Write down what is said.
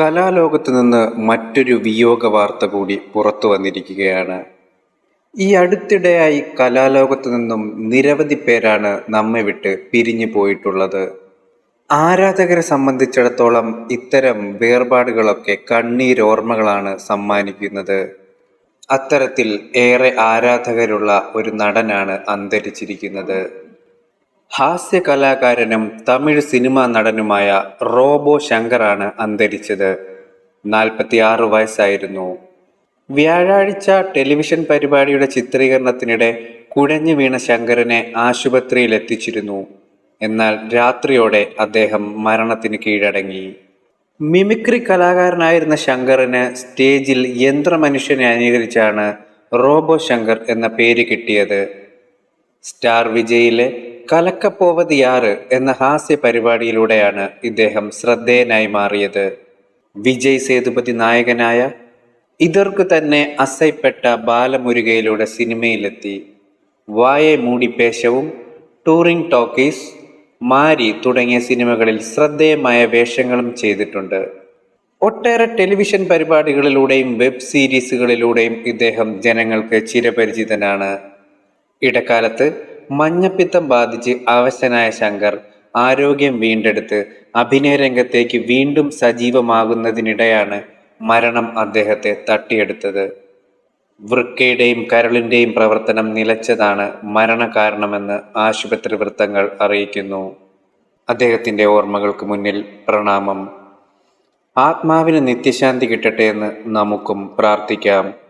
കലാലോകത്ത് നിന്ന് മറ്റൊരു വിയോഗ വാർത്ത കൂടി പുറത്തു വന്നിരിക്കുകയാണ്. ഈ അടുത്തിടെയായി കലാലോകത്ത് നിന്നും നിരവധി പേരാണ് നമ്മെ വിട്ട് പിരിഞ്ഞു പോയിട്ടുള്ളത്. ആരാധകരെ സംബന്ധിച്ചിടത്തോളം ഇത്തരം വേർപാടുകളൊക്കെ കണ്ണീരോർമ്മകളാണ് സമ്മാനിക്കുന്നത്. അത്തരത്തിൽ ഏറെ ആരാധകരുള്ള ഒരു നടനാണ് അന്തരിച്ചിരിക്കുന്നത്. ഹാസ്യ കലാകാരനും തമിഴ് സിനിമാ നടനുമായ റോബോ ശങ്കറാണ് അന്തരിച്ചത്. നാൽപ്പത്തിയാറ് വയസ്സായിരുന്നു. വ്യാഴാഴ്ച ടെലിവിഷൻ പരിപാടിയുടെ ചിത്രീകരണത്തിനിടെ കുഴഞ്ഞു വീണ ശങ്കരനെ ആശുപത്രിയിൽ എത്തിച്ചിരുന്നു എന്നാൽ രാത്രിയോടെ അദ്ദേഹം മരണത്തിന് കീഴടങ്ങി. മിമിക്രി കലാകാരനായിരുന്ന ശങ്കറിന് സ്റ്റേജിൽ യന്ത്രമനുഷ്യനെ അനുകരിച്ചാണ് റോബോ ശങ്കർ എന്ന പേര് കിട്ടിയത്. സ്റ്റാർ വിജയിലെ കലക്കപ്പോവതിയാറ് എന്ന ഹാസ്യ പരിപാടിയിലൂടെയാണ് ഇദ്ദേഹം ശ്രദ്ധേയനായി മാറിയത്. വിജയ് സേതുപതി നായകനായ ഇതർക്ക് തന്നെ അസൈപ്പെട്ട ബാലമുരുകയിലൂടെ സിനിമയിലെത്തി. വായെ മൂടിപ്പേശവും ടൂറിംഗ് ടോക്കീസ് മാരി തുടങ്ങിയ സിനിമകളിൽ ശ്രദ്ധേയമായ വേഷങ്ങളും ചെയ്തിട്ടുണ്ട്. ഒട്ടേറെ ടെലിവിഷൻ പരിപാടികളിലൂടെയും വെബ് സീരീസുകളിലൂടെയും ഇദ്ദേഹം ജനങ്ങൾക്ക് ചിരപരിചിതനാണ്. ഇടക്കാലത്ത് മഞ്ഞപ്പിത്തം ബാധിച്ച് അവശനായ ശങ്കർ ആരോഗ്യം വീണ്ടെടുത്ത് അഭിനയ രംഗത്തേക്ക് വീണ്ടും സജീവമാകുന്നതിനിടെയാണ് മരണം അദ്ദേഹത്തെ തട്ടിയെടുത്തത്. വൃക്കയുടെയും കരളിന്റെയും പ്രവർത്തനം നിലച്ചതാണ് മരണകാരണമെന്ന് ആശുപത്രി വൃത്തങ്ങൾ അറിയിക്കുന്നു. അദ്ദേഹത്തിന്റെ ഓർമ്മകൾക്ക് മുന്നിൽ പ്രണാമം. ആത്മാവിന് നിത്യശാന്തി കിട്ടട്ടെ എന്ന് നമുക്കും പ്രാർത്ഥിക്കാം.